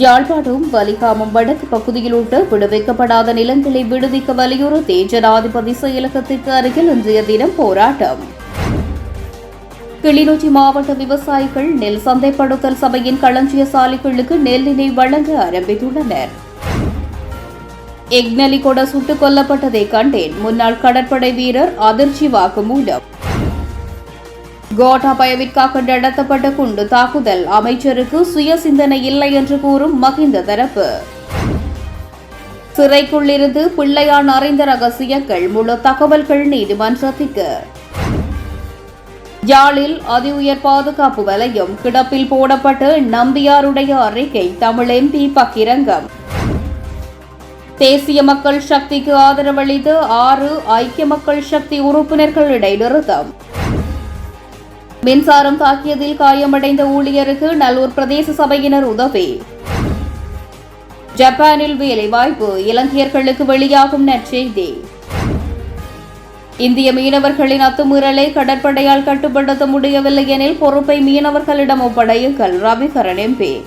யாழ்ப்பாணம் வலிகாமம் வடக்கு பகுதியில் உள்ள விடுவிக்கப்படாத நிலங்களை விடுவிக்க வலியுறுத்தி ஜனாதிபதி செயலகத்திற்கு அருகில் இன்றைய தினம் போராட்டம். கிளிநொச்சி மாவட்ட விவசாயிகள் நெல் சந்தைப்படுத்தல் சபையின் களஞ்சிய சாலைகளுக்கு நெல்லினை வழங்க ஆரம்பித்துள்ளனர். எக்னலி கொட சுட்டுக் கொல்லப்பட்டதை கண்டேன். முன்னாள் கடற்படை வீரர் அதிர்ச்சி வாக்குமூலம் கோட்டாபயவிற்காக நடத்தப்பட்ட குண்டு தாக்குதல். அமைச்சருக்கு சுய சிந்தனை இல்லை என்று கூறும் மகிந்த தரப்பு. சிறைக்குள்ளிருந்து பிள்ளையான் அறிந்த ரகசியங்கள் முழு தகவல்கள் நீதிமன்றத்திற்கு. யாழில் அதி உயர் பாதுகாப்பு வலையும் கிடப்பில் போடப்பட்டு நம்பியாருடைய அறிக்கை தமிழ் எம்பி பக்கிரங்கம் தேசிய மக்கள் சக்திக்கு ஆதரவளித்து ஆறு ஐக்கிய மக்கள் சக்தி உறுப்பினர்கள் இடைநிறுத்தம். மின்சாரம் தாக்கியதில் காயமடைந்த ஊழியருக்கு நல்லூர் பிரதேச சபையினர் உதவி. ஜப்பானில் வேலைவாய்ப்பு இலங்கையர்களுக்கு வெளியாகும் நற்செய்தி. இந்திய மீனவர்களின் அத்துமீறலை கடற்படையால் கட்டுப்படுத்த முடியவில்லை எனில் பொறுப்பை மீனவர்களிடம் ஒப்படையுங்கள் ரவிகரன் எம்பி.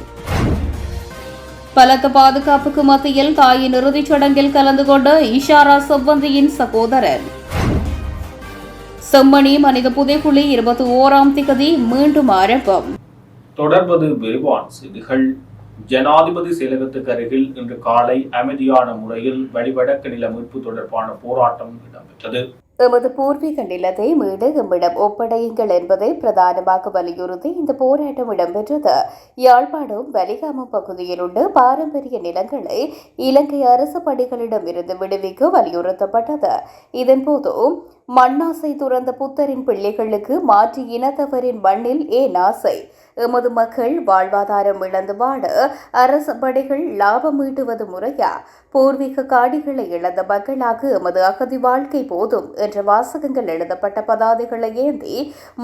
பலத்த பாதுகாப்புக்கு மத்தியில் தாயின் இறுதிச் சடங்கில் கலந்து கொண்ட இஷாரா செவ்வந்தியின் சகோதரன். செம்மணி மனித புதைக்குழி இருபத்தி ஓராம் திகதி மீண்டும் ஆரம்பம். தொடர்வது விரிவான செய்திகள். ஜனாதிபதி செயலகத்துக்கு அருகில் இன்று காலை அமைதியான முறையில் வழிவடக்கு நில மீட்பு தொடர்பான போராட்டம் இடம்பெற்றது. எமது பூர்வீக நிலத்தை மீடு எம்மிடம் ஒப்படையுங்கள் என்பதை பிரதானமாக வலியுறுத்தி இந்த போராட்டம் இடம்பெற்றது. யாழ்ப்பாணம் வலிகாமம் பகுதியில் உள்ள பாரம்பரிய நிலங்களை இலங்கை அரசு பணிகளிடம் இருந்து விடுவிக்க வலியுறுத்தப்பட்டது. இதன்போது மண்ணாசை துறந்த புத்தரின் பிள்ளைகளுக்கு மாற்று இனத்தவரின் மண்ணில் ஏன் ஆசை? எமது மக்கள் வாழ்வாதாரம் இழந்து வாட அரசு படைகள் லாபம் ஈட்டுவது முறையா? பூர்வீக காடிகளை இழந்த மக்களாக எமது அகதி வாழ்க்கை போதும் என்ற வாசகங்கள் எழுதப்பட்ட பதாதைகளை ஏந்தி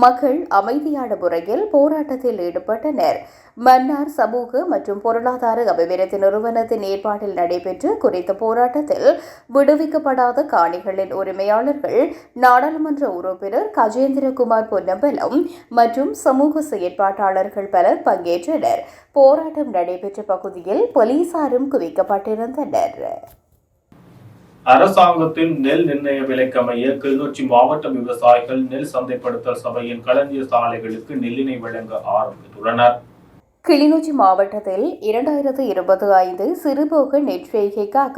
மக்கள் அமைதியான முறையில் போராட்டத்தில் ஈடுபட்டனர். மன்னார் சமூக மற்றும் பொருளாதார அபிவிருத்தி நிறுவனத்தின் ஏற்பாட்டில் நடைபெற்ற குறித்த போராட்டத்தில் விடுவிக்கப்படாத காணிகளின் உரிமையாளர்கள் நாடாளுமன்ற உறுப்பினர் கஜேந்திரகுமார் பொன்னம்பலம் மற்றும் சமூக செயற்பாட்டாளர் செயற்பாட்டாளர்கள் பலர் பங்கேற்றனர். போராட்டம் நடைபெற்ற பகுதியில் போலீசாரும் குவிக்கப்பட்டிருந்தனர். அரசாங்கத்தின் நெல் நிர்ணய விலைக்கமைய கிளிநொச்சி மாவட்ட விவசாயிகள் நெல் சந்தைப்படுத்தல் சபையின் களஞ்சிய சாலைகளுக்கு நெல்லினை வழங்க ஆரம்பித்துள்ளனர். கிளிநொச்சி மாவட்டத்தில் இரண்டாயிரத்து இருபது ஐந்து சிறுபோக நெற்செய்கைக்காக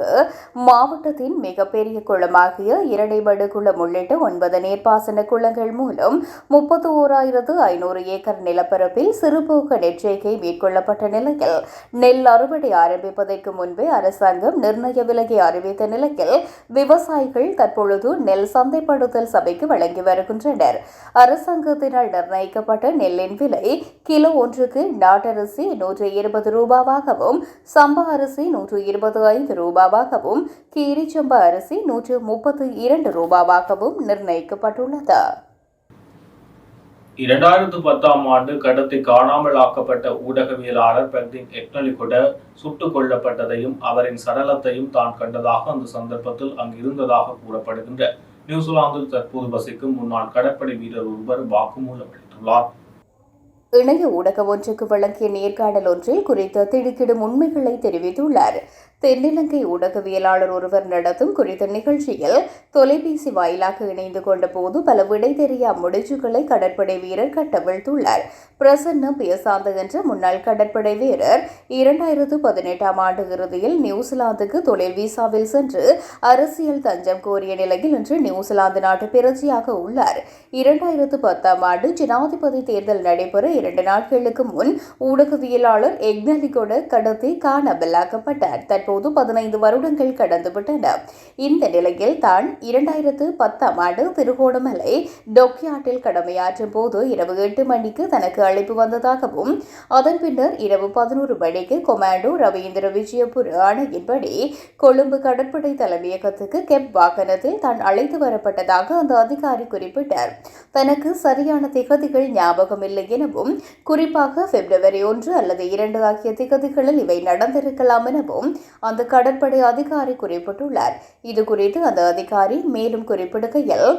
மாவட்டத்தின் மிகப்பெரிய குளமாகிய இரடைமடு குளம் உள்ளிட்ட ஒன்பது நீர்ப்பாசன குளங்கள் மூலம் முப்பத்தி ஓராயிரத்து ஐநூறு ஏக்கர் நிலப்பரப்பில் சிறுபோக நெற்செய்கை மேற்கொள்ளப்பட்ட நிலையில் நெல் அறுவடை ஆரம்பிப்பதற்கு முன்பே அரசாங்கம் நிர்ணய விலகை அறிவித்த நிலையில் விவசாயிகள் தற்பொழுது நெல் சந்தைப்படுத்தல் சபைக்கு வழங்கி வருகின்றனர். அரசாங்கத்தினால் நிர்ணயிக்கப்பட்ட நெல்லின் விலை கிலோ ஒன்றுக்கு நாட்டு அரிசி நூற்று இருபது ரூபாவாகவும் சம்பா அரிசி நூற்று இருபது ஐந்து ரூபாவாகவும் கீரிச்சம்பா அரிசி நூற்று முப்பத்து இரண்டு ரூபாவாகவும் நிர்ணயிக்கப்பட்டுள்ளது. இரண்டாயிரத்து பத்தாம் ஆண்டு கடத்தி காணாமல் ஆக்கப்பட்ட ஊடகவியலாளர் பெர்தின் எக்னலிகொட சுட்டுக் கொல்லப்பட்டதையும் அவரின் சடலத்தையும் தான் கண்டதாக அந்த சந்தர்ப்பத்தில் அங்கிருந்ததாக கூறப்படுகின்ற நியூசிலாந்தில் தற்போது வசிக்கும் முன்னாள் கடற்படை வீரர் ஒருவர் வாக்குமூலம் அளித்துள்ளார். இணைய ஊடகம் ஒன்றுக்கு வழங்கிய நேர்காணல் ஒன்றில் குறித்த திடுக்கிடும் உண்மைகளை தெரிவித்துள்ளார். தென்னிலங்கை ஊடகவியலாளர் ஒருவர் நடத்தும் குறித்த நிகழ்ச்சியில் தொலைபேசி வாயிலாக இணைந்து கொண்ட போது பல விடை தெரியா முடிச்சுகளை கடற்படை வீரர் கட்டவிழ்த்துள்ளார். பிரசன்ன பியசாந்த என்ற முன்னாள் கடற்படை வீரர் இரண்டாயிரத்து பதினெட்டாம் ஆண்டு இறுதியில் நியூசிலாந்துக்கு தொழில் விசாவில் சென்று அரசியல் தஞ்சம் கோரிய நிலையில் இன்று நியூசிலாந்து நாட்டு பிரஜையாக உள்ளார். இரண்டாயிரத்து பத்தாம் ஆண்டு ஜனாதிபதி தேர்தல் நடைபெற இரண்டு நாட்களுக்கு முன் ஊடகவியலாளர் எக்னலிகோட கடத்தி காணாமலாக்கப்பட்டார். தற்போது பதினைந்து வருடங்கள் கடந்துவிட்டன. இந்த நிலையில் தான் இரண்டாயிரத்து பத்தாம் ஆண்டு திருகோணமலை டொக்கியாட்டில் கடமையாற்றும் போது இரவு எட்டு மணிக்கு தனக்கு அழைப்பு வந்ததாகவும் அதன் பின்னர் இரவு பதினோரு மணிக்கு கொமாண்டோ ரவீந்திர விஜயபுர ஆணையின்படி கொழும்பு கடற்படை தலைமையகத்துக்கு கெப் வாகனத்தில் தான் அழைத்து வரப்பட்டதாக அந்த அதிகாரி குறிப்பிட்டார். தனக்கு சரியான திகதிகள் ஞாபகம் இல்லை எனவும் குறிப்பாக பிப்ரவரி ஒன்று அல்லது இரண்டு ஆகிய திகதிகளில் இவை நடந்திருக்கலாம் எனவும் அந்த கடற்படை அதிகாரி குறிப்பிட்டுள்ளார். இது குறித்து அந்த அதிகாரி மேலும் குறிப்பிடுகையில்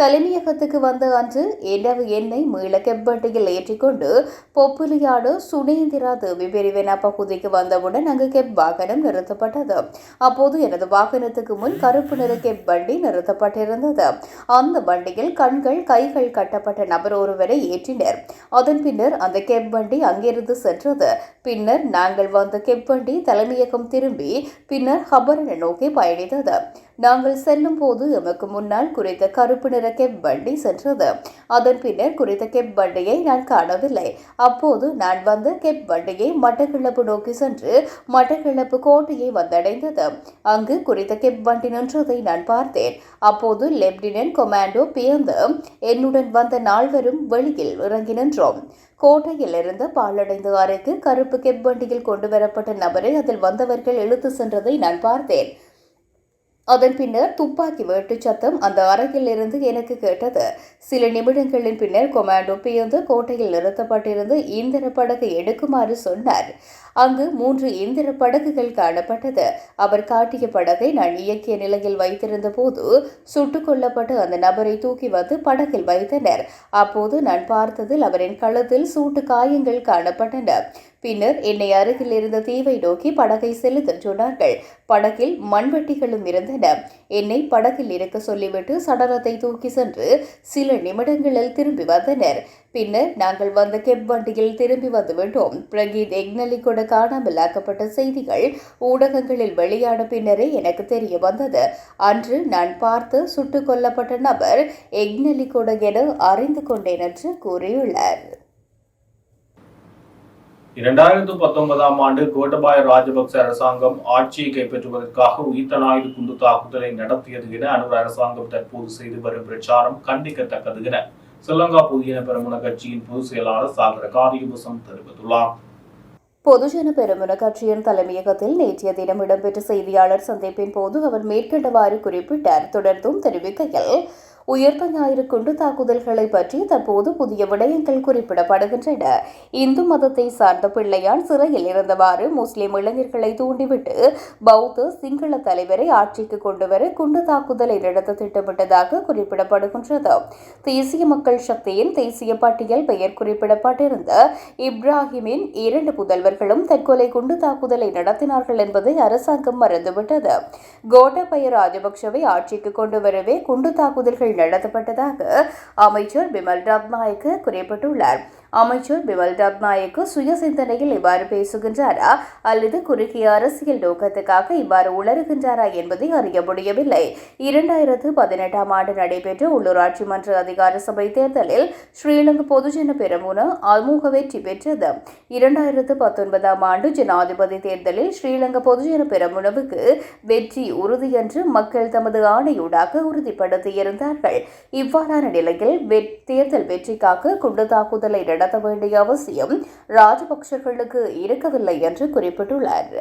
தலைமையகத்துக்கு வந்த அன்று இரவு எண்ணெய் மீள கெப்பட்டியில் ஏற்றிக்கொண்டு பொப்புலியாடு சுனேந்திரா தேவி பிரிவினா பகுதிக்கு வந்தவுடன் அங்கு கெப் வாகனம் நிறுத்தப்பட்டது. அப்போது எனது வாகனத்துக்கு முன் கருப்பு நிற கெப் வண்டி நிறுத்தப்பட்டிருந்தது. அந்த வண்டியில் கண்கள் கைகள் கட்டப்பட்ட நபர் ஒருவரை ஏற்றினர். அதன் பின்னர் அந்த கெப் வண்டி அங்கிருந்து சென்றது. பின்னர் நாங்கள் வந்த கெப் வண்டி தலைமையகம் திரும்பி பின்னர் ஹபரனை நோக்கி பயணித்தது. நாங்கள் செல்லும் போது எமக்கு முன்னால் குறித்த கருப்பு நிற கெப் வண்டி சென்றது. அதன் பின்னர் குறித்த கெப் வண்டியை நான் காணவில்லை. அப்போது நான் வந்த கெப் வண்டியை மட்டக்கிழப்பு நோக்கி சென்று மட்டக்கிழப்பு கோட்டையை வந்தடைந்தது. அங்கு குறித்த கெப் வண்டி நின்றதை நான் பார்த்தேன். அப்போது லெப்டினன்ட் கொமாண்டோ பியந்து என்னுடன் வந்த நால்வரும் வெளியில் இறங்கி நின்றோம். கோட்டையிலிருந்து பாலடைந்து அறைக்கு கருப்பு கெப் வண்டியில் கொண்டு வரப்பட்ட நபரை அதில் வந்தவர்கள் இழுத்து சென்றதை நான் பார்த்தேன். அதன் பின்னர் துப்பாக்கி வெட்டு சத்தம் அந்த அறையில் இருந்து எனக்கு கேட்டது. சில நிமிடங்களின் பின்னர் கொமாண்டோ பியந்து கோட்டையில் நிறுத்தப்பட்டிருந்து இந்திர படகு எடுக்குமாறு சொன்னார். அங்கு மூன்று இந்திர படகுகள் காணப்பட்டது. அவர் காட்டிய படகை நான் இயக்கிய நிலையில் வைத்திருந்த போது சுட்டுக் கொல்லப்பட்டு அந்த நபரை தூக்கி வந்து படகில் வைத்தனர். அப்போது நான் பார்த்ததில் அவரின் கழுத்தில் சூட்டு காயங்கள் காணப்பட்டன. பின்னர் என்னை அருகில் இருந்த தீவை நோக்கி படகை செலுத்தச் சொன்னார்கள். படகில் மண்வெட்டிகளும் இருந்தன. என்னை படகில் இருக்க சொல்லிவிட்டு சடலத்தை தூக்கி சென்று சில நிமிடங்களில் திரும்பி வந்தனர். பின்னர் நாங்கள் வந்த கெப் வண்டியில் திரும்பி வந்துவிட்டோம். பிரகீத் எக்னலி கூட காணாமலாக்கப்பட்ட செய்திகள் ஊடகங்களில் வெளியான பின்னரே எனக்கு தெரிய வந்தது. அன்று நான் பார்த்து சுட்டுக் கொல்லப்பட்ட நபர் எக்னலி என அறிந்து கொண்டேன் என்று கூறியுள்ளார். இரண்டாயிரத்து பத்தொன்பதாம் ஆண்டு கோட்டபாய ராஜபக்ச அரசாங்கம் ஆட்சியை கைப்பற்றுவதற்காக உயிர்த்தனாயுடு குண்டு தாக்குதலை நடத்தியது என அனுர் அரசாங்கம் தற்போது செய்து வரும் பிரச்சாரம் கண்டிக்கத்தக்கது என. ஸ்ரீலங்கா புதிய பெருமன கட்சியின் பொதுச் செயலாளர் சாகர காரியபுசம் தெரிவித்துள்ளார். பொதுஜன பெருமுன கட்சியின் தலைமையகத்தில் நேற்றைய தினம் இடம்பெற்ற செய்தியாளர் சந்திப்பின் போது அவர் மேற்கண்டவாறு குறிப்பிட்டார். தொடர்ந்தும் தெரிவிக்கையில் உயர்ந்த ஞாயிறு குண்டு தாக்குதல்களை பற்றி தற்போது புதிய விடயங்கள் குறிப்பிடப்படுகின்றன. இந்து மதத்தை சார்ந்த பிள்ளையான் சிறையில் இருந்தவாறு முஸ்லிம் இளைஞர்களை தூண்டிவிட்டு பௌத்த சிங்கள தலைவரை ஆட்சிக்கு கொண்டுவர குண்டு தாக்குதலை நடத்த திட்டமிட்டதாக குறிப்பிடப்படுகின்றது. தேசிய மக்கள் சக்தியின் தேசிய பட்டியல் பெயர் குறிப்பிடப்பட்டிருந்த இப்ராஹிமின் இரண்டு புதல்வர்களும் தற்கொலை குண்டு தாக்குதலை நடத்தினார்கள் என்பதை அரசாங்கம் மறந்துவிட்டது. கோட்டபய ராஜபக்சவை ஆட்சிக்கு கொண்டு வரவே குண்டு தாக்குதல்கள் நடத்தப்பட்டதாக அமைச்சர் பிமல் ரத்நாயக்கு குறிப்பிட்டுள்ளார். அமைச்சர் பிமல் ரத்நாயக்கு சுய சிந்தனையில் இவ்வாறு பேசுகின்றாரா? அல்லது குறுகிய அரசியல் நோக்கத்துக்காக இவ்வாறு உளறுகின்றாரா என்பதை அறிய முடியவில்லை. இரண்டாயிரத்து பதினெட்டாம் ஆண்டு நடைபெற்ற உள்ளூராட்சி மன்ற அதிகார சபை தேர்தலில் ஸ்ரீலங்கா பொதுஜன பெரமுன அமோக வெற்றி பெற்றது. இரண்டாயிரத்து பத்தொன்பதாம் ஆண்டு ஜனாதிபதி தேர்தலில் ஸ்ரீலங்கா பொதுஜன பெரமுனவுக்கு வெற்றி உறுதி என்று மக்கள் தமது ஆணையூடாக உறுதிப்படுத்தியிருந்தார்கள். இவ்வாறான நிலையில் தேர்தல் வெற்றிக்காக குண்டு தாக்குதலை நடத்த வேண்டிய அவசியம் ராஜபக்சர்களுக்கு இருக்கவில்லை என்று குறிப்பிட்டுள்ளார்.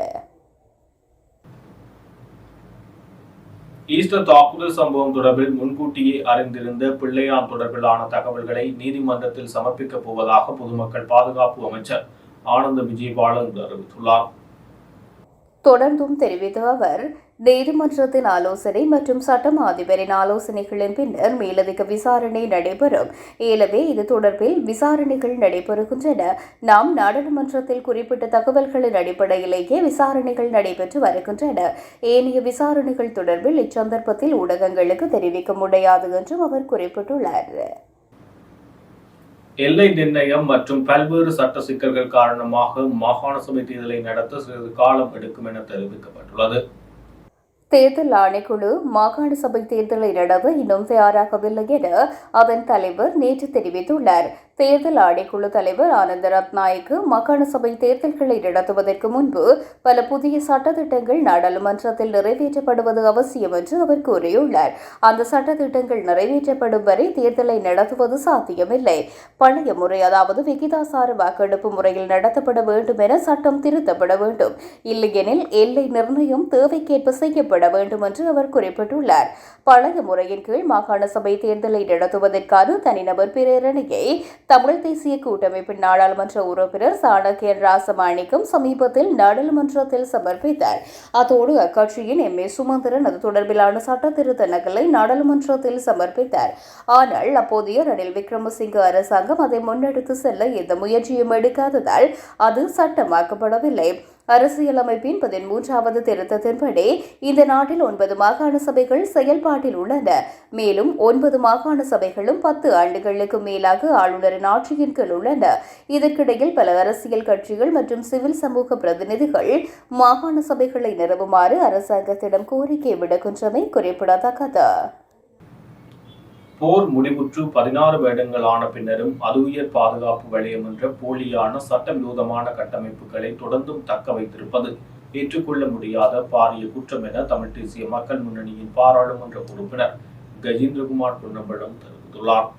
ஈஸ்டர் தாக்குதல் சம்பவம் தொடர்பில் முன்கூட்டியே அறிந்திருந்த பிள்ளையான் தொடர்பிலான தகவல்களை நீதிமன்றத்தில் சமர்ப்பிக்கப் போவதாக பொதுமக்கள் பாதுகாப்பு அமைச்சர் ஆனந்த விஜயபாலன் அறிவித்துள்ளார் தொடர்ந்தும் தெரிவித்த அவர் நீதிமன்றத்தின் ஆலோசனை மற்றும் சட்டம் அதிபரின் ஆலோசனைகளின் பின்னர் மேலதிக விசாரணை நடைபெறும். எனவே இது தொடர்பில் விசாரணைகள் நடைபெறுகின்றன. நாம் நாடாளுமன்றத்தில் குறிப்பிட்ட தகவல்களின் அடிப்படையிலேயே விசாரணைகள் நடைபெற்று வருகின்றன. ஏனைய விசாரணைகள் தொடர்பில் இச்சந்தர்ப்பத்தில் ஊடகங்களுக்கு தெரிவிக்க முடியாது என்றும் அவர் குறிப்பிட்டுள்ளார். எல்லை நிர்ணயம் மற்றும் பல்வேறு சட்ட சிக்கல்கள் காரணமாக மாகாண சபை தேர்தலை நடத்த சிறிது காலம் எடுக்கும் என தெரிவிக்கப்பட்டுள்ளது. தேர்தல் ஆணைக்குழு மாகாண சபை தேர்தலை நடவ இன்னும் தயாராகவில்லை என அதன் தலைவர் நேற்று தெரிவித்துள்ளார். தேர்தல் ஆணைக்குழு தலைவர் ஆனந்த ரத்நாயக்கு மாகாண சபை தேர்தல்களை நடத்துவதற்கு முன்பு பல புதிய சட்டத்திட்டங்கள் நாடாளுமன்றத்தில் நிறைவேற்றப்படுவது அவசியம் என்று அவர் கூறியுள்ளார். அந்த சட்டத்திட்டங்கள் நிறைவேற்றப்படும் வரை தேர்தலை நடத்துவது சாத்தியமில்லை. பழைய முறை அதாவது விகிதாசார வாக்கெடுப்பு முறையில் நடத்தப்பட வேண்டும் என சட்டம் திருத்தப்பட வேண்டும். இல்லையெனில் எல்லை நிர்ணயம் தேவைக்கேற்ப செய்யப்பட வேண்டும் என்று அவர் குறிப்பிட்டுள்ளார். பழைய முறையின் கீழ் மாகாண சபை தேர்தலை நடத்துவதற்கான தனிநபர் பிரேரணையை தமிழ் தேசிய கூட்டமைப்பின் நாடாளுமன்ற உறுப்பினர் சாணக்கியன் ராசமாணிக்கம் சமீபத்தில் நாடாளுமன்றத்தில் சமர்ப்பித்தார். அதோடு அக்கட்சியின் எம் ஏ சுமந்திரன் அது தொடர்பிலான சட்ட திருத்த நகலை நாடாளுமன்றத்தில் சமர்ப்பித்தார். ஆனால் அப்போதைய ரணில் விக்ரமசிங்க அரசாங்கம் அதை முன்னெடுத்து செல்ல எந்த முயற்சியும் எடுக்காததால் அது சட்டமாக்கப்படவில்லை. அரசியலமைப்பின் பதிமூன்றாவது திருத்தத்தின்படி இந்த நாட்டில் ஒன்பது மாகாண சபைகள் செயல்பாட்டில் உள்ளன. மேலும் ஒன்பது மாகாண சபைகளும் பத்து ஆண்டுகளுக்கு மேலாக ஆளுநரின் ஆட்சியின் கீழ் உள்ளன. இதற்கிடையில் பல அரசியல் கட்சிகள் மற்றும் சிவில் சமூக பிரதிநிதிகள் மாகாண சபைகளை நிறுவுமாறு அரசாங்கத்திடம் கோரிக்கை விடுக்கின்றமை குறிப்பிடத்தக்கது. போர் முடிவுற்று பதினாறு வருடங்கள் ஆன பின்னரும் அது உயர் பாதுகாப்பு வலயம் என்ற போலியான சட்டவிரோதமான கட்டமைப்புகளை தொடர்ந்தும் தக்க வைத்திருப்பது ஏற்றுக்கொள்ள முடியாத பாரிய குற்றம் என தமிழ் தேசிய மக்கள் முன்னணியின் பாராளுமன்ற உறுப்பினர் கஜேந்திரகுமார் பொன்னம்பலம் தெரிவித்துள்ளார்.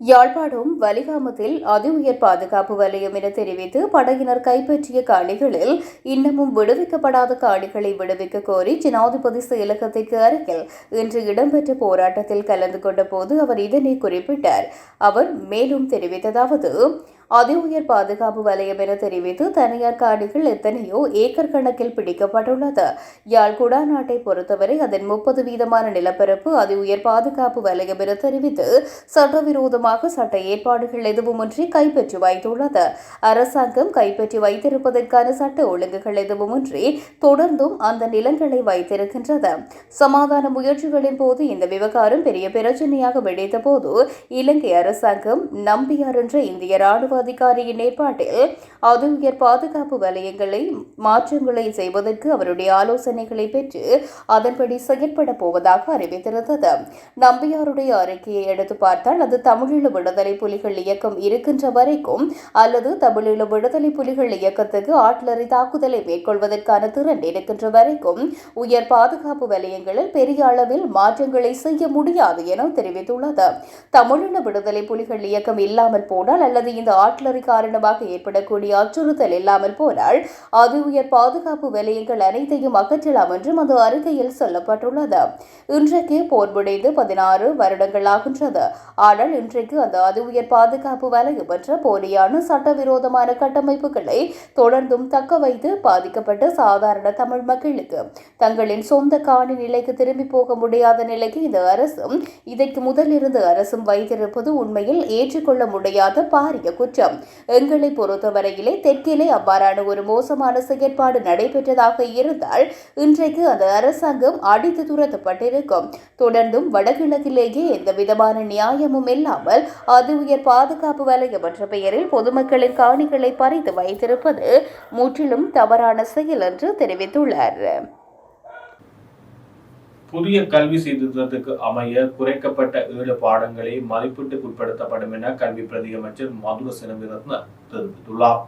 யாழ்ப்பாணம் வலிகாமத்தில் அதி உயர் பாதுகாப்பு வலயம் என தெரிவித்து படையினர் கைப்பற்றிய காணிகளில் இன்னமும் விடுவிக்கப்படாத காணிகளை விடுவிக்க கோரி ஜனாதிபதி செயலகத்திற்கு அருகில் இன்று இடம்பெற்ற போராட்டத்தில் கலந்து கொண்ட போது அவர் இதனை குறிப்பிட்டார். அவர் மேலும் தெரிவித்ததாவது அதி உயர் பாதுகாப்பு வலயம் என தெரிவித்து தனியார் காணிகள் எத்தனையோ ஏக்கர் கணக்கில் பிடிக்கப்பட்டுள்ளது. யாழ் குடா நாட்டை பொறுத்தவரை அதன் முப்பது வீதமான நிலப்பரப்பு அதி உயர் பாதுகாப்பு வலயம் என தெரிவித்து சட்டவிரோதமாக சட்ட ஏற்பாடுகள் எதுவுமின்றி கைப்பற்றி வைத்துள்ளது. அரசாங்கம் கைப்பற்றி வைத்திருப்பதற்கான சட்ட ஒழுங்குகள் எதுவுமின்றி தொடர்ந்தும் அந்த நிலங்களை வைத்திருக்கின்றது. சமாதான முயற்சிகளின் போது இந்த விவகாரம் பெரிய பிரச்சனையாக வெடித்த போது இலங்கை அரசாங்கம் நம்பியார் என்ற இந்திய ராணுவ அதிகாரியின் ஏற்பாட்டில் அது உயர் பாதுகாப்பு வலயங்களை மாற்றங்களை செய்வதற்கு அவருடைய ஆலோசனைகளை பெற்று அதன்படி செயற்பட போவதாக அறிவித்திருந்தது. நம்பியாருடைய அறிக்கையை எடுத்து பார்த்தால் அது தமிழீழ விடுதலை புலிகள் இயக்கம் இருக்கின்ற வரைக்கும் அல்லது தமிழீழ விடுதலை புலிகள் இயக்கத்துக்கு ஆட்லரி தாக்குதலை மேற்கொள்வதற்கான திறன் இருக்கின்ற வரைக்கும் உயர் பாதுகாப்பு வலயங்களில் பெரிய அளவில் மாற்றங்களை செய்ய முடியாது என தெரிவித்துள்ளது. தமிழீழ விடுதலை புலிகள் இயக்கம் இல்லாமல் போனால் அல்லது இந்த ஆட்லரி காரணமாக ஏற்படக்கூடிய அச்சுறுத்தல் இல்லாமல் போனால் அதி உயர் பாதுகாப்பு வலயங்கள் அனைத்தையும் அகற்றலாம் என்றும் அந்த அறிக்கையில் சொல்லப்பட்டுள்ளது. இன்றைக்கு போர் முடிந்து பதினாறு வருடங்களாகின்றது ஆனால் இன்றைக்கு அந்த அதி உயர் பாதுகாப்பு வலயம் என்ற போலியான சட்டவிரோதமான கட்டமைப்புகளை தொடர்ந்தும் தக்க வைத்து பாதிக்கப்பட்ட சாதாரண தமிழ் மக்களுக்கு தங்களின் சொந்த காணி நிலைக்கு திரும்பி போக முடியாத நிலைக்கு இந்த அரசும் இதற்கு முதலிருந்து அரசும் வைத்திருப்பது உண்மையில் ஏற்றுக்கொள்ள முடியாத பாரிய குற்றம். எங்களை பொறுத்தவரையிலே தெற்கிலே அவ்வாறான ஒரு மோசமான செயற்பாடு நடைபெற்றதாக இருந்தால் இன்றைக்கு அந்த அரசாங்கம் அடித்து துரத்தப்பட்டிருக்கும். தொடர்ந்தும் வடகிழக்கிலேயே எந்த விதமான நியாயமும் இல்லாமல் அது உயர் பாதுகாப்பு வலயம் என்ற பெயரில் பொதுமக்களின் காணிகளை பறித்து வைத்திருப்பது முற்றிலும் தவறான செயல் என்று தெரிவித்துள்ளார். புதிய கல்வி சீர்திருத்தத்துக்கு அமைய குறைக்கப்பட்ட ஏழு பாடங்களே மதிப்பீட்டுக்கு உட்படுத்தப்படும் என கல்வி பிரதியமைச்சர் மதுர சினவிரத்ன தெரிவித்துள்ளார்.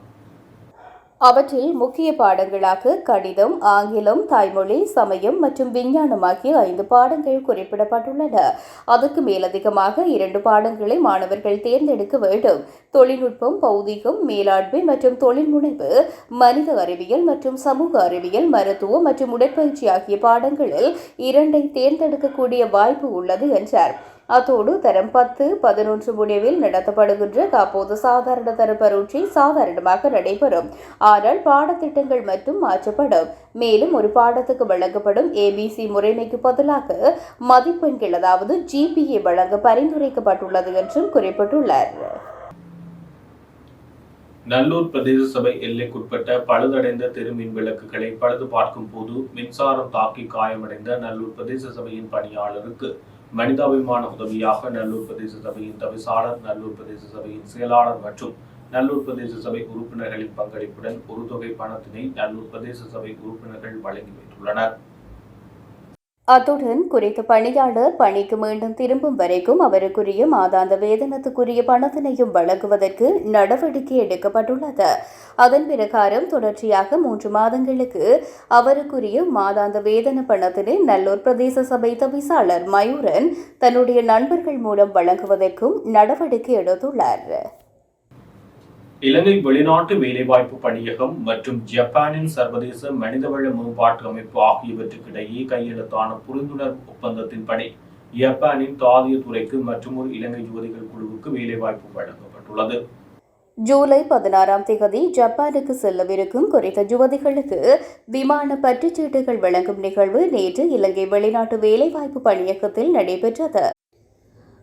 அவற்றில் முக்கிய பாடங்களாக கணிதம் ஆங்கிலம் தாய்மொழி சமயம் மற்றும் விஞ்ஞானம் ஆகிய ஐந்து பாடங்கள் குறிப்பிடப்பட்டுள்ளன. அதற்கு மேலதிகமாக இரண்டு பாடங்களை மாணவர்கள் தேர்ந்தெடுக்க வேண்டும். தொழில்நுட்பம் பௌதிகம் மேலாண்மை மற்றும் தொழில்முனைவு மனித அறிவியல் மற்றும் சமூக அறிவியல் மருத்துவம் மற்றும் உடற்பயிற்சி ஆகிய பாடங்களில் இரண்டை தேர்ந்தெடுக்கக்கூடிய வாய்ப்பு உள்ளது என்றார். அத்தோடு தரம் பத்து பதினொன்று முடிவில் நடத்தப்படுகின்ற காப்போது சாதாரண தர பரீட்சை சாதாரணமாக நடைபெறும். ஆனால் பாடத்திட்டங்கள் மட்டும் மாற்றப்படும். மேலும் ஒரு பாடத்துக்கு வழங்கப்படும் ஏபிசி முறைமைக்கு பதிலாக மதிப்பெண்கள் அதாவது ஜிபிஏ வழங்க பரிந்துரைக்கப்பட்டுள்ளது என்றும் குறிப்பிட்டுள்ளார். நல்லூர் பிரதேச சபை எல்லைக்குட்பட்ட பழுதடைந்த தெரு மின் விளக்குகளை பழுது பார்க்கும் போது மின்சாரம் தாக்கி காயமடைந்த நல்லூர் பிரதேச சபையின் பணியாளருக்கு மனிதாபிமான உதவியாக நல்லூர் பிரதேச சபையின் தவிசாளர் நல்லூர் பிரதேச சபையின் செயலாளர் மற்றும் நல்லூர் பிரதேச சபை உறுப்பினர்களின் பங்களிப்புடன் ஒரு தொகை பணத்தினை நல்லூர் பிரதேச சபை உறுப்பினர்கள் வழங்கி வைத்துள்ளனர். அத்துடன் குறித்த பணியாளர் பணிக்கு மீண்டும் திரும்பும் வரைக்கும் அவருக்குரிய மாதாந்த வேதனத்துக்குரிய பணத்தினையும் வழங்குவதற்கு நடவடிக்கை எடுக்கப்பட்டுள்ளது. அதன் பிரகாரம் தொடர்ச்சியாக மூன்று மாதங்களுக்கு அவருக்குரிய மாதாந்த வேதன பணத்தினை நல்லூர் பிரதேச சபை தவிசாளர் மயூரன் தன்னுடைய நண்பர்கள் மூலம் வழங்குவதற்கும் நடவடிக்கை எடுத்துள்ளார். இலங்கை வெளிநாட்டு வேலைவாய்ப்பு பணியகம் மற்றும் ஜப்பானின் சர்வதேச மனிதவள மேம்பாட்டு அமைப்பு ஆகியவற்றுக்கிடையே கையெழுத்தான புரிந்துணர்வு ஒப்பந்தத்தின்படி ஜப்பானின் தாதிய துறைக்கு மற்றும் ஒரு இலங்கை யுவதிகள் குழுவுக்கு வேலைவாய்ப்பு வழங்கப்பட்டுள்ளது. ஜூலை பதினாறாம் தேதி ஜப்பானுக்கு செல்லவிருக்கும் குறித்த யுவதிகளுக்கு விமான பற்றுச்சீட்டுகள் வழங்கும் நிகழ்வு நேற்று இலங்கை வெளிநாட்டு வேலைவாய்ப்பு பணியகத்தில் நடைபெற்றது.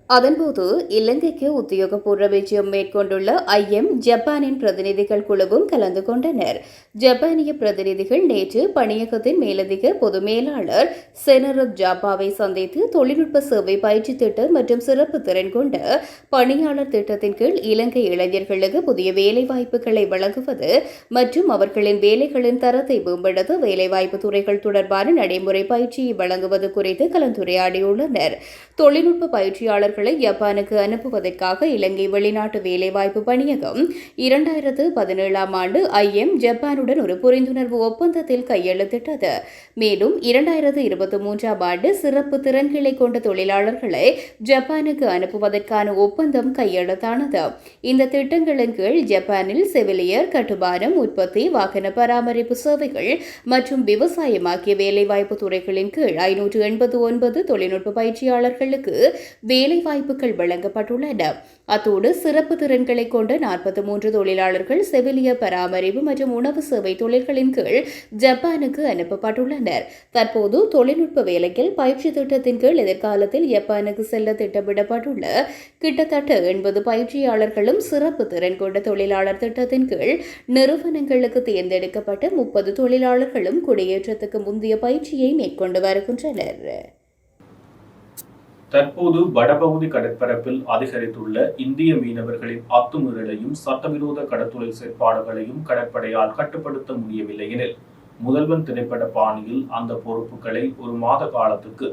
அதன்போது இலங்கைக்கு உத்தியோகபூர்வ விஜயம் மேற்கொண்டுள்ள ஐஎம் ஜப்பானின் பிரதிநிதிகள் குழுவும் கலந்து கொண்டனர். ஜப்பானிய பிரதிநிதிகள் நேற்று பணியகத்தின் மேலதிக பொது மேலாளர் செனரத் ஜாபாவை சந்தித்து தொழில்நுட்ப சேவை பயிற்சி திட்டம் மற்றும் சிறப்பு திறன் கொண்ட பணியாளர் திட்டத்தின் கீழ் இலங்கை இளைஞர்களுக்கு புதிய வேலைவாய்ப்புகளை வழங்குவது மற்றும் அவர்களின் வேலைகளின் தரத்தை மேம்படுத்த வேலைவாய்ப்பு துறைகள் தொடர்பான நடைமுறை பயிற்சியை வழங்குவது குறித்து கலந்துரையாடியுள்ளனர். தொழில்நுட்ப பயிற்சியாளர் தொழிலாளர்களை ஜப்பானுக்கு அனுப்புவதற்காக இலங்கை வெளிநாட்டு வேலைவாய்ப்பு பணியகம் இரண்டாயிரத்து பதினேழாம் ஆண்டு ஐஎம் ஜப்பானுடன் ஒரு புரிந்துணர்வு ஒப்பந்தத்தில் கையெழுத்திட்டது. மேலும் இரண்டாயிரத்து இருபத்தி மூன்றாம் ஆண்டு சிறப்பு திறன்களை கொண்ட தொழிலாளர்களை ஜப்பானுக்கு அனுப்புவதற்கான ஒப்பந்தம் கையெழுத்தானது. இந்த திட்டங்களின் கீழ் ஜப்பானில் செவிலியர் கட்டுமானம் உற்பத்தி வாகன பராமரிப்பு சேவைகள் மற்றும் விவசாயம் ஆகிய வேலைவாய்ப்பு துறைகளின் கீழ் ஐநூற்று எண்பது ஒன்பது தொழில்நுட்ப பயிற்சியாளர்களுக்கு வேலை வேலைவாய்ப்புகள் வழங்கப்பட்டுள்ளன. அத்தோடு சிறப்பு திறன்களை கொண்ட நாற்பத்தி மூன்று தொழிலாளர்கள் செவிலிய பராமரிப்பு மற்றும் உணவு சேவை தொழில்களின் கீழ் ஜப்பானுக்கு அனுப்பப்பட்டுள்ளனர். தற்போது தொழில்நுட்ப வேலையில் பயிற்சி திட்டத்தின் கீழ் எதிர்காலத்தில் ஜப்பானுக்கு செல்ல திட்டமிடப்பட்டுள்ள. கிட்டத்தட்ட எண்பது பயிற்சியாளர்களும் சிறப்பு திறன் கொண்ட தொழிலாளர் திட்டத்தின் கீழ் நிறுவனங்களுக்கு தேர்ந்தெடுக்கப்பட்ட முப்பது தொழிலாளர்களும் குடியேற்றத்துக்கு முந்தைய பயிற்சியை மேற்கொண்டு வருகின்றனர். தற்போது வடபகுதி கடற்பரப்பில் அதிகரித்துள்ள இந்திய மீனவர்களின் அத்துமீறலையும் சட்டவிரோத கடற்தொழில் செயற்பாடுகளையும் கடற்படையால் கட்டுப்படுத்த முடியவில்லை எனில் முதல்வன் திரைப்பட பாணியில் அந்த பொறுப்புகளை ஒரு மாத காலத்துக்கு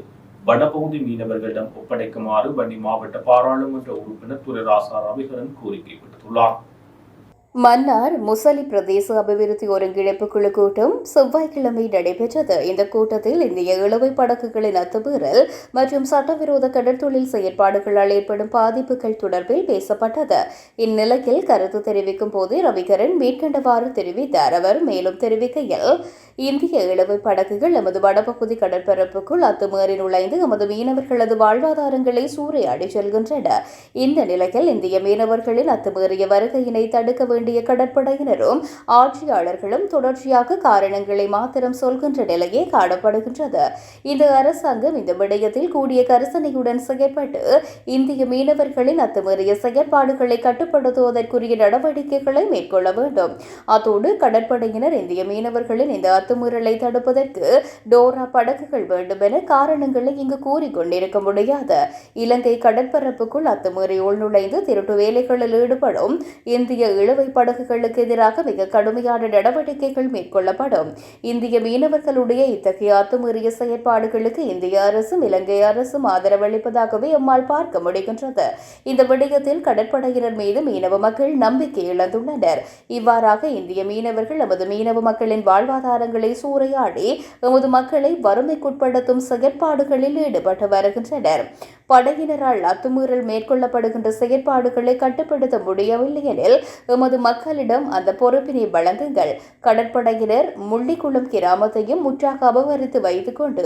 வடபகுதி மீனவர்களிடம் ஒப்படைக்குமாறு வன்னி மாவட்ட பாராளுமன்ற உறுப்பினர் துறை ராசா ரவிகரன் கோரிக்கை விடுத்துள்ளார். மன்னார் முசலி பிரதேச அபிவிருத்தி ஒருங்கிணைப்பு குழு கூட்டம் செவ்வாய்க்கிழமை நடைபெற்றது. இந்த கூட்டத்தில் இந்திய இழுவை படகுகளின் அத்துமீறல் மற்றும் சட்டவிரோத கடற்தொழில் செயற்பாடுகளால் ஏற்படும் பாதிப்புகள் தொடர்பில் பேசப்பட்டது. இந்நிலையில் கருத்து தெரிவிக்கும் போது ரவிகரன் மேற்கண்டவாறு தெரிவித்தார். அவர் மேலும் தெரிவிக்கையில் இந்திய இழுவை படகுகள் எமது வடபகுதி கடற்பரப்புக்குள் அத்துமீறி நுழைந்து எமது மீனவர்களது வாழ்வாதாரங்களை சூறையாடி செல்கின்றன. இந்த நிலையில் இந்திய மீனவர்களின் அத்துமீறிய வருகையினை தடுக்க வேண்டும் வேண்டிய கடற்படையினரும் ஆட்சியாளர்களும் தொடர்ச்சியாக காரணங்களை மாத்திரம் சொல்கின்ற நிலையே காணப்படுகின்றது. இந்த அரசாங்கம் இந்த விடயத்தில் கூடிய கரிசனையுடன் செயற்பட்டு இந்திய மீனவர்களின் அத்துமீறிய செயற்பாடுகளை கட்டுப்படுத்துவதற்குரிய நடவடிக்கைகளை மேற்கொள்ள வேண்டும். அத்தோடு கடற்படையினர் இந்திய மீனவர்களின் இந்த அத்துமீறலை தடுப்பதற்கு டோரா படகுகள் வேண்டும் என காரணங்களை இங்கு கூறிக்கொண்டிருக்க முடியாது. இலங்கை கடற்பரப்புக்குள் அத்துமீறி உள்நுழைந்து திருட்டு வேலைகளில் ஈடுபடும் இந்திய இழுவை படகுகளுக்கு எதிராக மிக கடுமையான நடவடிக்கைகள் மேற்கொள்ளப்படும். இந்திய மீனவர்களுடைய இத்தகைய அத்துமீறிய செயற்பாடுகளுக்கு இந்திய அரசும் இலங்கை அரசும் ஆதரவளிப்பதாகவே எம்மால் பார்க்க முடிகின்றது. இந்த விடயத்தில் கடற்படையினர் மீது மீனவ மக்கள் நம்பிக்கை இழந்துள்ளனர். இவ்வாறாக இந்திய மீனவர்கள் நமது மீனவ மக்களின் வாழ்வாதாரங்களை சூறையாடி எமது மக்களை வறுமைக்குட்படுத்தும் செயற்பாடுகளில் ஈடுபட்டு வருகின்றனர். படையினரால் அத்துமீறல் மேற்கொள்ளப்படுகின்ற செயற்பாடுகளை கட்டுப்படுத்த முடியவில்லை எனில் எமது மக்களிடம் அந்த பொறுப்பினை வழங்குங்கள். கடற்படையினர் முள்ளிக்குளம் கிராமத்தையும் முற்றாக அபகரித்து வைத்துக் கொண்டு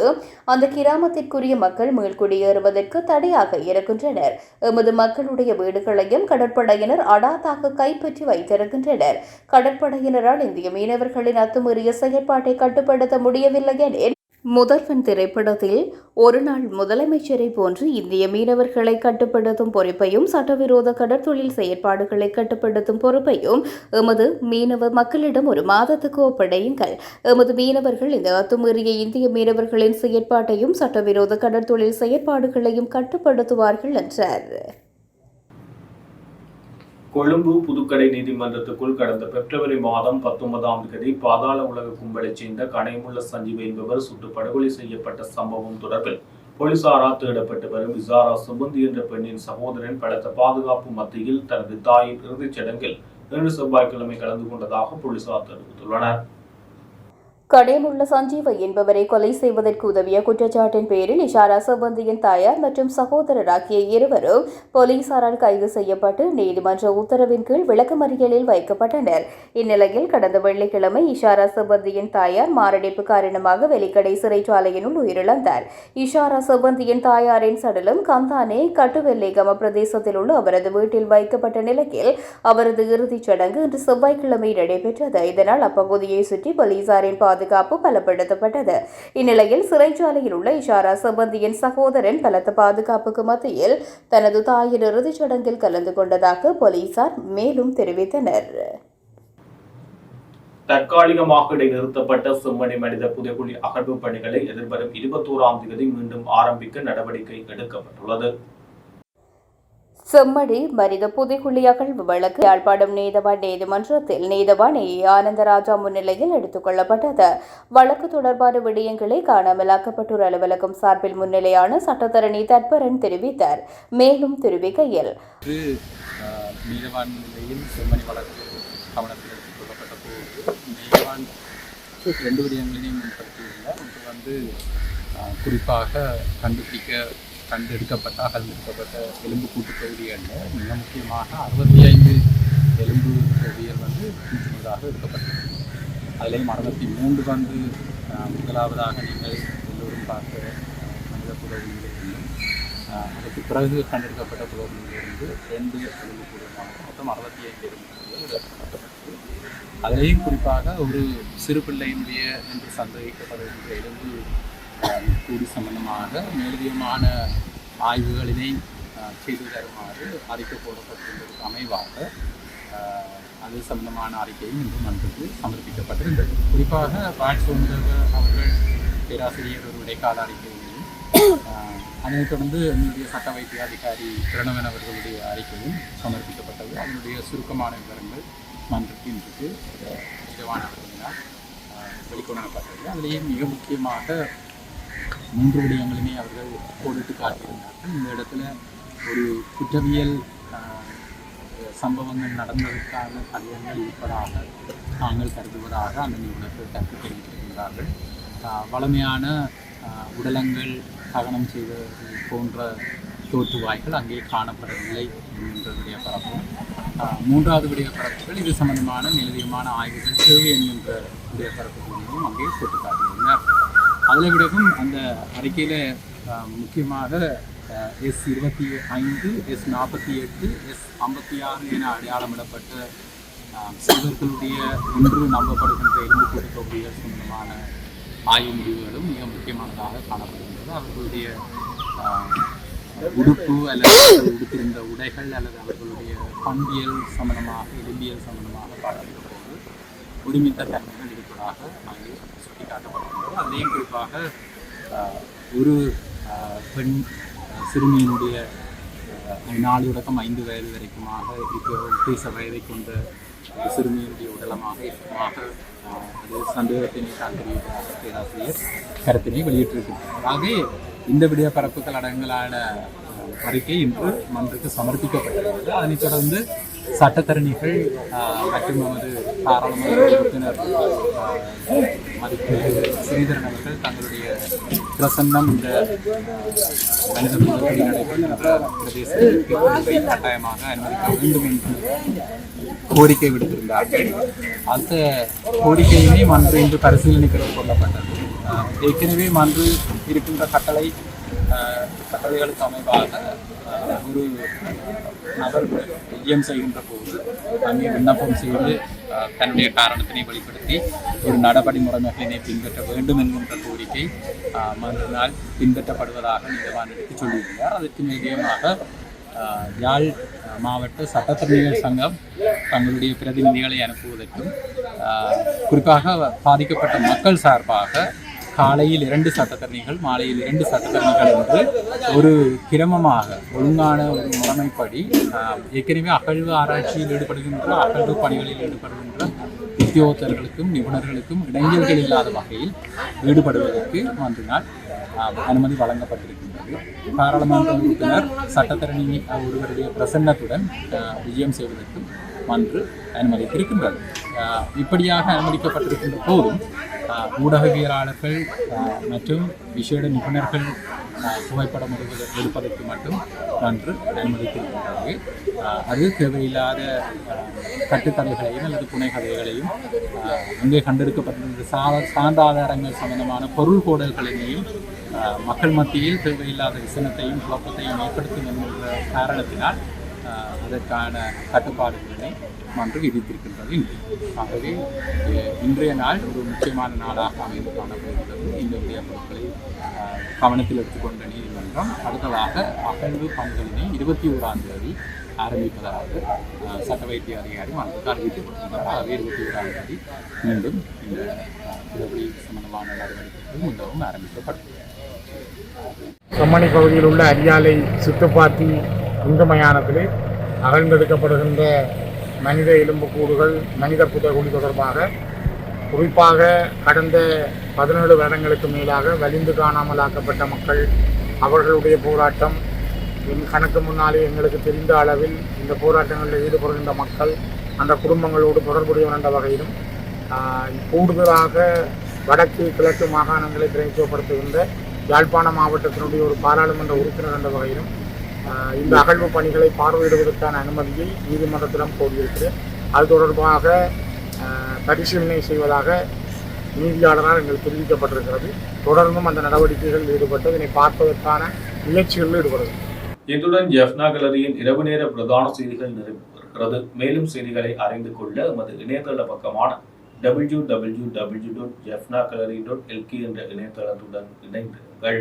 அந்த கிராமத்திற்குரிய மக்கள் மீள்குடியேறுவதற்கு தடையாக இருக்கின்றனர். எமது மக்களுடைய வீடுகளையும் கடற்படையினர் அடாத்தாக கைப்பற்றி வைத்திருக்கின்றனர். கடற்படையினரால் இந்திய மீனவர்களின் அத்துமீறிய செயற்பாட்டை கட்டுப்படுத்த முடியவில்லை எனில் முதல்வன் திரைப்படத்தில் ஒருநாள் முதலமைச்சரை போன்று இந்திய மீனவர்களை கட்டுப்படுத்தும் பொறுப்பையும் சட்டவிரோத கடற்தொழில் செயற்பாடுகளை கட்டுப்படுத்தும் பொறுப்பையும் எமது மீனவ மக்களிடம் ஒரு மாதத்துக்கு ஒப்படையுங்கள். எமது மீனவர்கள் இந்த அத்துமீறிய இந்திய மீனவர்களின் செயற்பாட்டையும் சட்டவிரோத கடற்தொழில் செயற்பாடுகளையும் கட்டுப்படுத்துவார்கள் என்றார். கொழும்பு புதுக்கடை நீதிமன்றத்துக்குள் கடந்த பிப்ரவரி மாதம் பத்தொன்பதாம் தேதி பாதாள உலக கும்பலைச் சேர்ந்த கனைமுள்ள சஞ்சீவ் என்பவர் சுட்டு படுகொலை செய்யப்பட்ட சம்பவம் தொடர்பில் போலீசாரால் தேடப்பட்டு வரும் விசாரா சுமந்தி என்ற பெண்ணின் சகோதரன் பலத்த பாதுகாப்பு மத்தியில் தனது தாயின் இறுதிச் சடங்கில் இன்று செவ்வாய்க்கிழமை கலந்து கொண்டதாக போலீசார் தெரிவித்துள்ளனர். கடையமுள்ள சஞ்சீவ என்பவரை கொலை செய்வதற்கு உதவிய குற்றச்சாட்டின் பேரில் இஷாரா சிவந்தியின் தாயார் மற்றும் சகோதரர் ஆகிய இருவரும் போலீசாரால் கைது செய்யப்பட்டு நீதிமன்ற உத்தரவின் கீழ் விளக்கமறியலில் வைக்கப்பட்டனர். இந்நிலையில் கடந்த வெள்ளிக்கிழமை இஷாரா சிவந்தியின் தாயார் மாரடைப்பு காரணமாக வெலிக்கடை சிறைச்சாலையினுள் உயிரிழந்தார். இஷாரா சிவந்தியின் தாயாரின் சடலம் கந்தானே கட்டுவெல்லைகம பிரதேசத்தில் உள்ள அவரது வீட்டில் வைக்கப்பட்ட நிலையில் அவரது இறுதிச் சடங்கு இன்று செவ்வாய்க்கிழமை நடைபெற்றது. இதனால் அப்பகுதியை சுற்றி போலீசாரின் பாதுகாப்பு பலப்படுத்தப்பட்டது. இந்நிலையில் சிறைச்சாலையில் உள்ள இஷாரா சம்பந்தியின் சகோதரன் பலத்த பாதுகாப்புக்கு மத்தியில் தனது தாயின் இறுதிச் சடங்கில் கலந்து கொண்டதாக போலீசார் மேலும் தெரிவித்தனர். தற்காலிகமாக இடைநிறுத்தப்பட்ட செம்மணி மனித புதைகுழி அகழ்வு பணிகளை எதிர்வரும் இருபத்தோராம் தேதி மீண்டும் ஆரம்பிக்க நடவடிக்கை எடுக்கப்பட்டுள்ளது. செம்மடி மனித புதைக்குழி அகழ்வு வழக்கு யாழ்ப்பாணம் நீதவான் நீதிமன்றத்தில் நீதவான் ஏ. ஆனந்தராஜா முன்னிலையில் எடுத்துக் கொள்ளப்பட்டது. வழக்கு தொடர்பான விடயங்களை காணாமலாக்கப்பட்டோர் அலுவலகம் சார்பில் முன்னிலையான சட்டத்தரணி தற்பரன் தெரிவித்தார். மேலும் தெரிவிக்கையில் ரெண்டு விடயங்களையும் முன்படுத்தியுள்ளார் வந்து குறிப்பாக கண்டுபிடிக்க கண்டெடுக்கப்பட்ட அகழ்ந்தெடுக்கப்பட்ட எலும்பு கூட்டு தொகுதிகளில் மிக முக்கியமாக அறுபத்தி ஐந்து எலும்பு தொகுதிகள் வந்து கூட்டுமுதாக எடுக்கப்பட்டது அதிலேயும் அறுபத்தி மூன்று வந்து முதலாவதாக நீங்கள் எல்லோரும் பார்த்த மனித புதவியிலிருந்தும் அதற்கு பிறகு கண்டெடுக்கப்பட்ட புதவியிலிருந்து ரெண்டு எலும்புக்கூடுமாக மொத்தம் அறுபத்தி ஐந்து எலும்பு எடுக்கப்பட்டிருக்கு. அதிலேயும் குறிப்பாக ஒரு சிறு பிள்ளையினுடைய என்று சந்தேகிக்கப்படுகின்ற எலும்பு கூடி சம்பந்தமாக மேலதிகமான ஆய்வுகளினை செய்து தருமாறு அறிக்கை போடப்பட்டிருந்தது அமைவாக அது சம்பந்தமான அறிக்கையும் இன்று மன்றத்தில் சமர்ப்பிக்கப்பட்டிருந்தது. குறிப்பாக ராஜ் அவர்கள் பேராசிரியர் ஒரு இடைக்கால அறிக்கையையும் அதனைத் தொடர்ந்து என்னுடைய சட்ட வைத்திய அதிகாரி பிரணவன் அவர்களுடைய அறிக்கையும் சமர்ப்பிக்கப்பட்டது. அதனுடைய சுருக்கமான விவரங்கள் மன்றத்தில் இன்றைக்கு நிஜவான அவர்களினால் ஆஹ், வெளிக்கொணரப்பட்டது. அதிலேயே மிக முக்கியமாக மூன்று விடயங்களுமே அவர்கள் கோடிட்டு காட்டியிருந்தார்கள் இந்த இடத்துல ஒரு குற்றவியல் சம்பவங்கள் நடந்ததற்கான கடிதங்கள் இருப்பதாக நாங்கள் கருதுவதாக அந்த நிபுணர்கள் கருத்து தெரிவித்திருக்கிறார்கள். வளமையான உடலங்கள் தகனம் செய்வது போன்ற தோற்றுவாய்கள் அங்கே காணப்படவில்லை என்ற விடயப்பரப்பும் ஆஹ், மூன்றாவது விடயப்பரப்புகள் இது சம்பந்தமான நிலவியமான ஆய்வுகள் தேவை என்கின்ற விடயப்பரப்புகளையும் அங்கே சுட்டிக்காட்டியிருந்தார் அதில் விடவும் அந்த அறிக்கையில் முக்கியமாக எஸ் இருபத்தி ஐந்து எஸ் நாற்பத்தி எட்டு எஸ் ஐம்பத்தி ஆறு என அடையாளமிடப்பட்ட சிறுவர்களுடைய இன்று நம்பப்படுகின்ற எலும்பு கொடுக்கக்கூடிய சம்பந்தமான ஆய்வு முடிவுகளும் மிக முக்கியமானதாக காணப்படுகின்றது. அவர்களுடைய உடுப்பு அல்லது உடுத்திருந்த உடைகள் அல்லது அவர்களுடைய பண்பியல் சம்பந்தமாக எலும்பியல் சம்பந்தமாக பாடப்படுகிறது ஒருமித்த தன்மைகள் இருப்பதாக சுட்டி சுட்டிக்காட்டப்படுகின்றது அதிலேயும் குறிப்பாக ஒரு பெண் சிறுமியினுடைய நாலு தொடக்கம் ஐந்து வயது வரைக்குமாக இருக்க உத்தேச வயதை கொண்ட ஒரு சிறுமியினுடைய உடலமாக இருக்குமாக அது சந்தேகத்தினை தான் தெரிவிப்பதாக பேராசிரியர் கருத்தினை வெளியிட்டிருக்கிறார். ஆகவே இந்த விடிய பரப்புகள் அடங்கலான அறிக்கை இன்று மன்றுக்கு சமர்ப்பிக்கப்பட்டுள்ளது அதனைத் தொடர்ந்து சட்டத்தரணிகள் மற்றும் நமது பாராளுமன்ற உறுப்பினர் ஆஹ், ஸ்ரீதரன் அவர்கள் தங்களுடைய பிரசன்னம் இந்த மனித புதத்தில் நடைபெறுகின்ற பிரதேசத்திற்கு கட்டாயமாக அனுமதிக்க வேண்டும் என்று கோரிக்கை விடுத்திருந்தார்கள் அந்த கோரிக்கையினை மன்று இன்று பரிசீலனைக்கு கொள்ளப்பட்டது ஏற்கனவே மன்று இருக்கின்ற கட்டளை கட்டளைகளுக்கு அமைவாக ஒரு நபர் விஜயம் செய்கின்ற போது அங்கே விண்ணப்பம் செய்து தன்னுடைய காரணத்தினை வெளிப்படுத்தி ஒரு நடபடி முறைமைகளினை பின்பற்ற வேண்டும் என்கின்ற கோரிக்கை மறுநாள் பின்பற்றப்படுவதாக நீதவான் எடுத்து சொல்லியிருந்தார் அதற்கு நிச்சயமாக யாழ் மாவட்ட சட்டத்தரணிகள் சங்கம் தங்களுடைய பிரதிநிதிகளை அனுப்புவதற்கும் குறிப்பாக பாதிக்கப்பட்ட மக்கள் சார்பாக காலையில் இரண்டு சட்டத்தரணிகள் மாலையில் இரண்டு சட்டத்தரணிகள் என்று ஒரு கிரமமாக ஒழுங்கான ஒரு முறைமைப்படி ஏற்கனவே அகழ்வு ஆராய்ச்சியில் ஈடுபடுகின்ற அகழ்வு பணிகளில் ஈடுபடுகின்ற உத்தியோகத்தர்களுக்கும் நிபுணர்களுக்கும் இடைஞ்சல்கள் இல்லாத வகையில் ஈடுபடுவதற்கு மன்றினால் அனுமதி வழங்கப்பட்டிருக்கின்றது. பாராளுமன்ற உறுப்பினர் சட்டத்தரணி ஒருவருடைய பிரசன்னத்துடன் விஜயம் செய்வதற்கும் மன்று அனுமதித்திருக்கின்றது. இப்படியாக அனுமதிக்கப்பட்டிருக்கின்ற போதும் ஊடகவியலாளர்கள் மற்றும் விசேட நிபுணர்கள் புகைப்படம் எடுப்பது எடுப்பதற்கு மட்டும் நன்று அனுமதித்திருக்கின்றது அது தேவையில்லாத ஆஹ், கட்டுக்கதைகளையும் அல்லது புனைகதைகளையும் ஆஹ், அங்கே கண்டெடுக்கப்பட்டிருந்த சாத சான்றாதாரங்கள் சம்பந்தமான பொருள் கோடல்களையும் மக்கள் மத்தியில் தேவையில்லாத விசனத்தையும் குழப்பத்தையும் ஏற்படுத்தும் என்கின்ற காரணத்தினால் அதற்கான கட்டுப்பாடுகளை மன்று விதித்திருக்கின்றது இன்று. ஆகவே இன்றைய நாள் ஒரு முக்கியமான நாளாக அமைந்து காணப்படுகிறது. இந்த விடய பொருட்களை கவனத்தில் எடுத்துக்கொண்ட நீதிமன்றம் அடுத்ததாக அகழ்வு பணிகளினை இருபத்தி ஓராம் தேதி ஆரம்பிப்பதாக சட்ட வைத்திய அதிகாரி அறிவித்துக் அறிவித்திருக்கின்றார் ஆகவே இருபத்தி ஓராம் தேதி மீண்டும் இந்த ஆஹ், சம்பந்தமான நடவடிக்கைகள் மீண்டும் ஆரம்பிக்கப்படும். செம்மணி பகுதியில் உள்ள அரியாலை சுத்துப்பாத்தி இந்து மயானத்திலே அகழ்ந்தெடுக்கப்படுகின்ற மனித எலும்புக்கூடுகள் மனித புதைகுழி தொடர்பாக குறிப்பாக கடந்த பதினேழு வருடங்களுக்கு மேலாக வலிந்து காணாமலாக்கப்பட்ட மக்கள் அவர்களுடைய போராட்டம் என் கணக்கு முன்னாலே எங்களுக்கு தெரிந்த அளவில் இந்த போராட்டங்களில் ஈடுபடுகின்ற மக்கள் அந்த குடும்பங்களோடு தொடர்புடையவர் என்ற வகையிலும் கூடுதலாக வடக்கு கிழக்கு மாகாணங்களை பிரதிநிதித்துவப்படுத்துகின்ற யாழ்ப்பாண மாவட்டத்தினுடைய ஒரு பாராளுமன்ற உறுப்பினர் என்ற வகையிலும் இந்த அகழ்வு பணிகளை பார்வையிடுவதற்கான அனுமதியை நீதிமன்றத்திடம் கோரியிருக்கிறேன். அது தொடர்பாக பரிசீலனை செய்வதாக நீதியாளரால் எங்களுக்கு தெரிவிக்கப்பட்டிருக்கிறது. தொடர்ந்தும் அந்த நடவடிக்கைகளில் ஈடுபட்டு இதனை பார்ப்பதற்கான முயற்சிகளில் ஈடுபடுகிறது இத்துடன் ஜெஃப்னா கலரியின் இரவு நேர பிரதான செய்திகள் நிறைவு மேலும் செய்திகளை அறிந்து கொள்ள எமது இணையதள பக்கமான W W W dot Jaffna gallery dot L K என்ற இணையதளத்துடன் இணைந்திருங்கள்.